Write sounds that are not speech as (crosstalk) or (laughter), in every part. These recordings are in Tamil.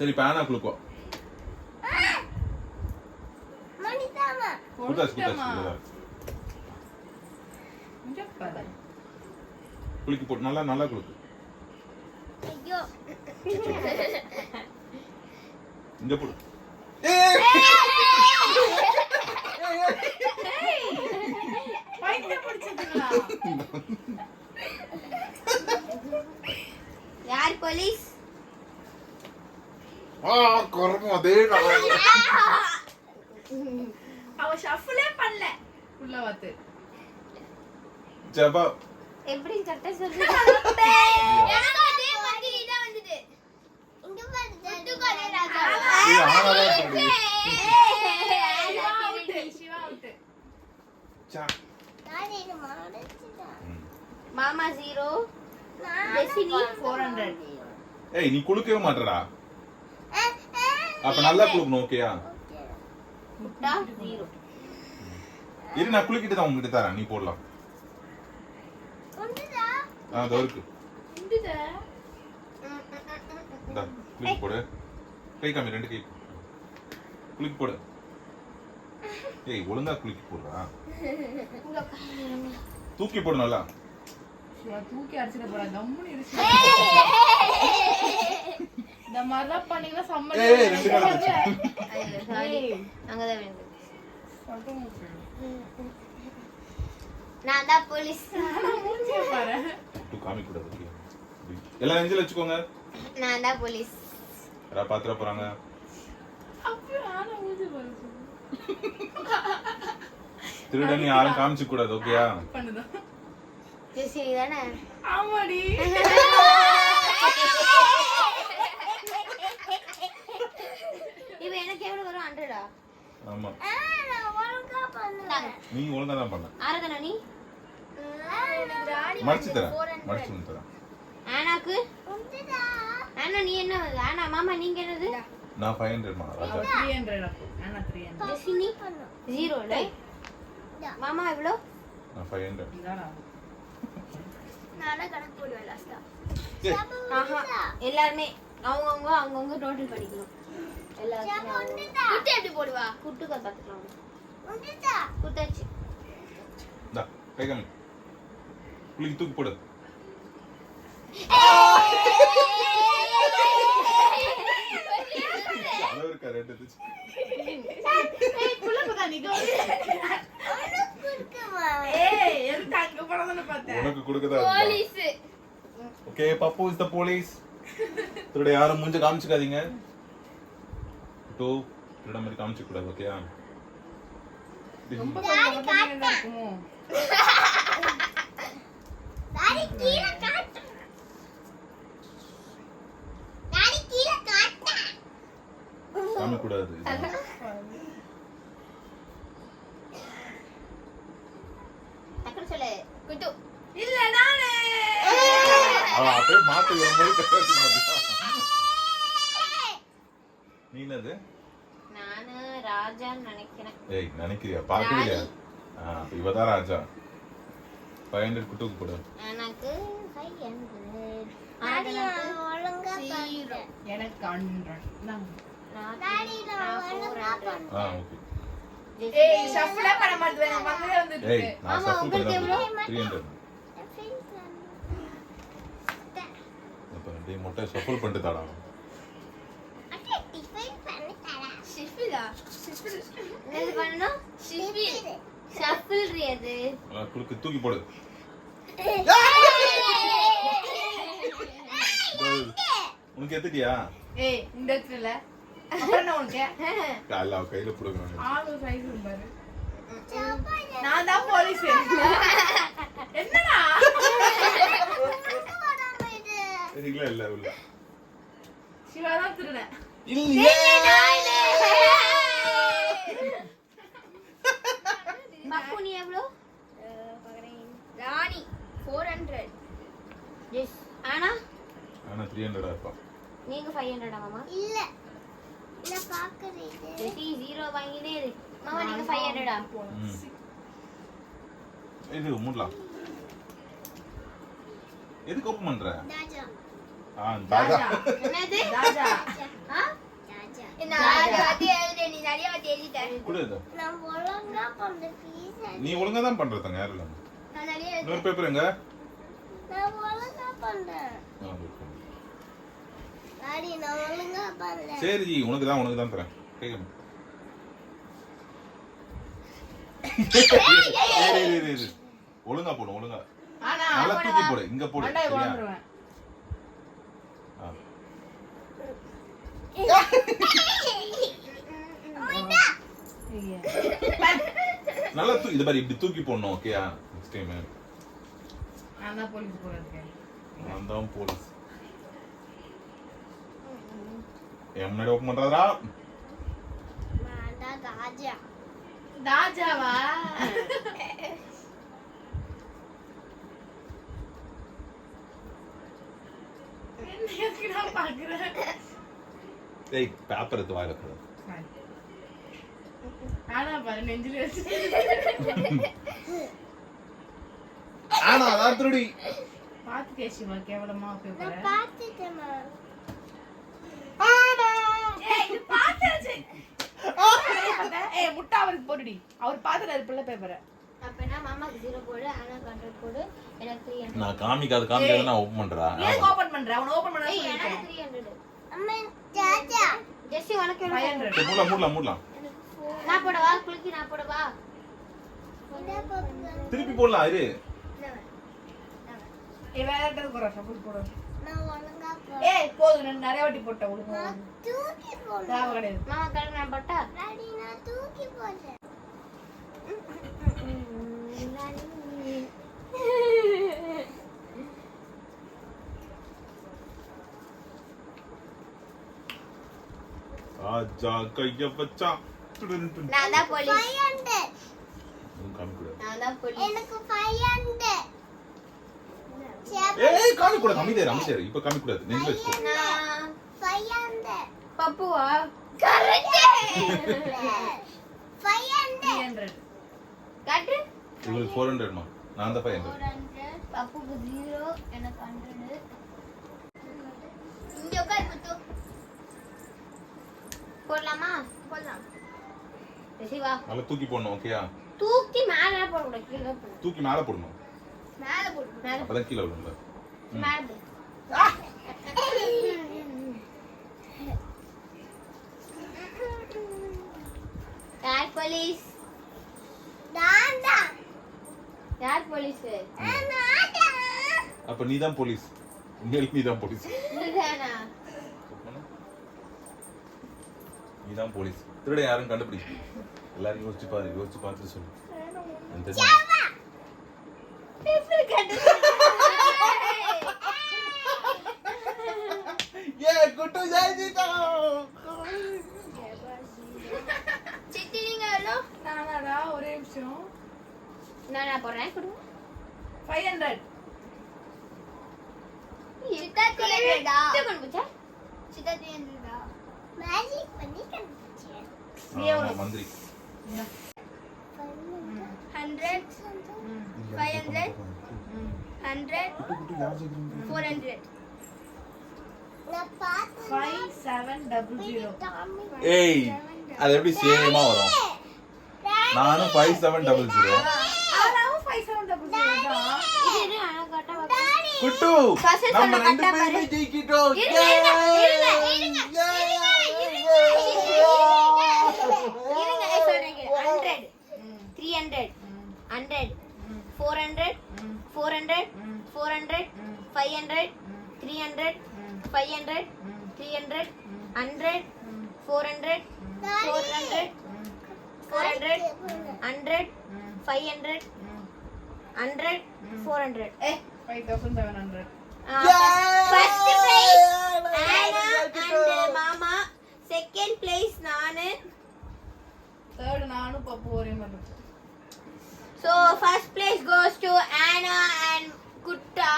சரி இப்போ ஆனா குளுக்கோ. குளிக்க போட்டு நல்லா நல்லா குளுக்கு. இங்க போடு? யார் போலீஸ்? ஆ குரங்கு அதே அவ ஏ பண்ணல. உள்ள வாத்து. ஜபா. எப்படி கரெக்டா சொல்லுங்க (laughs) எனக்கு அதே மாதிரி இதான் வந்தது. இங்க பாரு முத்துக்கோலை ராஜா இது சொல்லி. மாமா ஜீரோ. டெசினி 400. ஏய் நீ குளுக்கவே மாட்டடா. அப்ப நல்லா குளுக்கணும் ஓகேயா முட்டா ஜீரோ இரு நான் குளிக்கிட்டு தான் உங்ககிட்ட தரேன். நீ போடலாம். ஆ அதோ இருக்கு. குளிக்கு போடு. கை காமி ரெண்டு கை. குளிக்கு போடு. ஏய் ஒழுங்கா குளிக்கு போடுறா. தூக்கி போடு நல்லா. தூக்கி அடிச்சிட போறா. கம்முனு இரு சிவா. இந்த மாதிரிலாம் பண்ணீங்கன்னா செம்ம ஏய் ரெண்டு கால வச்சு ஏய். அங்கதான் வேணும் சொல்றேன். நான் தான் போலீஸ். காமி எல்லாம் நெஞ்சில் வச்சுக்கோங்க. நான் தான் போலீஸ். யாரா பாத்துற போறாங்க. திருடன் யாரும் காமிச்சு கூடாது ஓகேயா. டெசினி தானே ஆமாடி. (laughs) இப்போ எனக்கு எவ்வளவு வரும் ஹண்ட்ரடா ஆமா. நீ ஒழுங்கா தான் பண்ண. ஆரதனா நீ? மடிச்சு தரேன். மடிச்சு வந்து தரேன். ஆனாக்கு? ஆனா நீ என்ன ஆனா மாமா நீங்க என்னது? நான் ஃபைவ் ஹண்ட்ரட் மா? ராஜா. அவ 300 அப்போ. ஆனா 300. டெசினி ஜீரோ மாமா எவ்வளோ நான் ஃபைவ் ஹண்ட்ரட் இதானா? ஆஹா. எல்லாருமே அவங்கவுங்க அவங்கவுங்க டோட்டல் பண்ணிக்கணும் குட்டு எப்படி போடுவா. குட்டுக்க பார்த்துக்கலாம் குட்டாச்சு இந்தா கை காமி குளிக்கு தூக்கி போடு? உனக்கு கொடுக்கதா okay Pappu is the police திருட யாரும் மூஞ்ச காமிச்சுக்காதீங்க. டூ திருட மாதிரி காமிச்சு கூடாது ஓகேயா ரொம்ப கொஞ்சம் கொஞ்சம் தான் இருக்குமோ? காமி கூடாது டக்குனு சொல்லு. குட்டு. இல்ல நானு. அவன் அப்படியே மாத்து வரும்போது. நீ என்னது நானு ராஜான்னு நினைக்கிறேன். ஏய் நினைக்கிறியா? பார்க்கவே இல்லையா ஆ அப்ப இவதான் ராஜா. ஃபைவ் ஹண்ட்ரட் குட்டுக்கு போடு. எனக்கு ஃபைவ் ஹண்ட்ரட் எனக்கு 100. இந்தாங்க. ஆ ஓகே. ஏய் பண்ண மாட்டேன். வந்துட்டு ஏய். நான் உங்களுக்கு ஹண்ட்ரட். அப்போ டேய் முட்டை பண்ணிட்டு தாடா என்னது பண்ணணும்? ஆ, குலுக்கு தூக்கி போடு. உனக்கு எத்துட்டியா ஏய் இந்த இடத்துல அப்புறம் என்ன உனக்கு? காலைல அவ கையில கொடுக்கணும் ஆளு சைஸ் பாரு. நான் தான் போலீஸ் என்னடா? சரிங்களா இல்ல இல்ல. சிவா தான் திருடன். இல்லையே பப்பு நீ எவ்வளோ ராணி ஃபோர் ஹண்ட்ரட் எஸ் ஆனா? ஆனா த்ரீ ஹண்ட்ரடா இருப்பான். நீங்க ஃபைவ் ஹண்ட்ரடா மாமா? இல்ல. ஜீரோ வாங்கினே இரு. மாமா நீங்க ஃபைவ் ஹண்ட்ரடா. இது மூடலாம். எதுக்கு ஓப்பன் பண்ற? ராஜா ஆ தாதா என்னது? ராஜா ஆ? ராஜா நான் அதை வந்து எழுதுறேன், நீ நிறைய வாட்டி எழுதிட்ட. கொடு இதை. நான் ஒழுங்கா பண்ண ப்ளீஸ் நீ ஒழுங்கா தான் பண்றதுங்க யாரும் எழுதிட்டேன். இன்னொரு பேப்பர் எங்க? நான் ஒழுங்கா பண்றேன் ஆ, இருக்கு. டாடி நான் ஒழுங்கா பண்ணல சரி ஜி உனக்கு தான் உனக்கு தான் தரேன். இரு. ஒழுங்கா போடு ஒழுங்கா. நல்லா தூக்கி போடு. இங்க போடு சரியா. நல்லா தூக்கி இது மாதிரி இப்படி தூக்கி போடணும் ஓகேயா நெக்ஸ்ட் டைம் நான் தான் போலீஸ் போல இருக்கேன் நான் தான் போலீஸ் என் முன்னாடி ஓப்பன் பண்றாரா நான் தான் ராஜா ராஜாவா என்ன எதுக்கு நான் பாக்குறேன் ஏய் பேப்பர் எடுத்து வாயில போடு ஆனா பாரு நெஞ்சில வச்சு ஆனா அதான் திருடி. பாத்து கேசிமா கேவலமா பேப்பர் நான் பார்த்துட்டேம்மா ஏய் இது பாத்தாச்சு ஏய் முட்டை அவருக்கு போடுடி அவர் பாத்துறாரு பிள்ளை பேப்பரை. நான் காமிக்காது காமிக்காது நான் ஓப்பன் பண்றா ஏன் ஓபன் பண்ற? அவன ஓபன் பண்ண hundred. அம்மா ராஜா ஜெஸ்ஸி, உனக்கு எவ்வளவு? 500 சரி, மூடலாம் மூடலாம் மூடலாம். நான் போடவா? குலுக்கி நான் போடவா? திருப்பி போடலாம் இரு. இவன் இருக்கிறது போறா சப்போர்ட் போட ஏய் போதும் நான் நிறைய வாட்டி போட்டேன் உனக்கு நான் தூக்கி எனக்கு ஏய் காமி இப்ப கம்மி கூடாது நெஞ்சு நான் தான் ஜீரோ எனக்கு ஹண்ட்ரடு இங்கே சரி வா நல்லா தூக்கி போடணும் ஓகேயா தூக்கி மேலே போடக்கூடாது கீழே போடணும் தூக்கி மேலே போடணும். அப்பதான் கீழே யார் போலீஸ்? யார் போலீஸ்? தான். அப்ப நீ தான் போலீஸ். உண்மையில நீ தான் போலீஸ் நீ தான் போலீஸ். திருட யாரும் கண்டுபிடி எல்லாரும் யோசிச்சு பாரு யோசிச்சு பார்த்துட்டு சொல்லு எனக்கு தெரிஞ்சு- எப்படி கண்டுபிடிச்ச? சித்தி நீங்க எவ்வளோ நானாடா ஒரே நிமிஷம் நான் நான் போடுறேன் கொடுங்க 500 சித்தா தீயண்டா கொண்டு போச்சா? சித்தா தீயண்டா மேஜிக் பண்ணி கண்டுபிடிச்சேன் நீ ஆமா, எவ்வளவு? மந்திரி. Hundred five hundred hundred four hundred நான் பார்த்து 5700 டாமி ஏய் அது எப்படி சேமா வரும்? நானும் ஃபைவ் செவன் டபுள் ஜீரோ ஆனாவும் 5700 தான் இது அழகா கட்டா நம்ம ரெண்டு கட்டா பேருமே பாரு. ஜெயிக்கிட்டோம் இருங்க, இருங்க, இருங்க, இருங்க, இருங்க, இருங்க, ஏய், சொல்றேன் கேளு. 100, 300, 100, 400, 400, 400, 500, 300, 500, 300, 100, 400, 500, 100, 400. ஏய் 5700 ஃபர்ஸ்ட் பிரைஸ் ஆனா அண்ட் மாமா செகண்ட் பிளேஸ் நானு தேர்ட் நானும் பப்பு ஒரே மாதிரி இருக்கு. So first place goes to Anna and Kutta.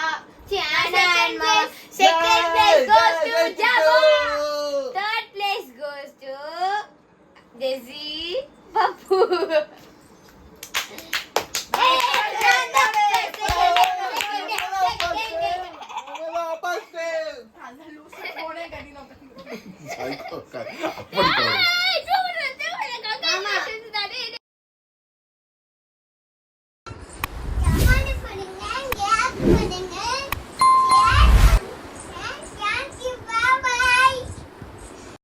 See, Anna and Mama. Second place goes to Jabu. Third place goes to Desi, (laughs) वापस काय? (laughs)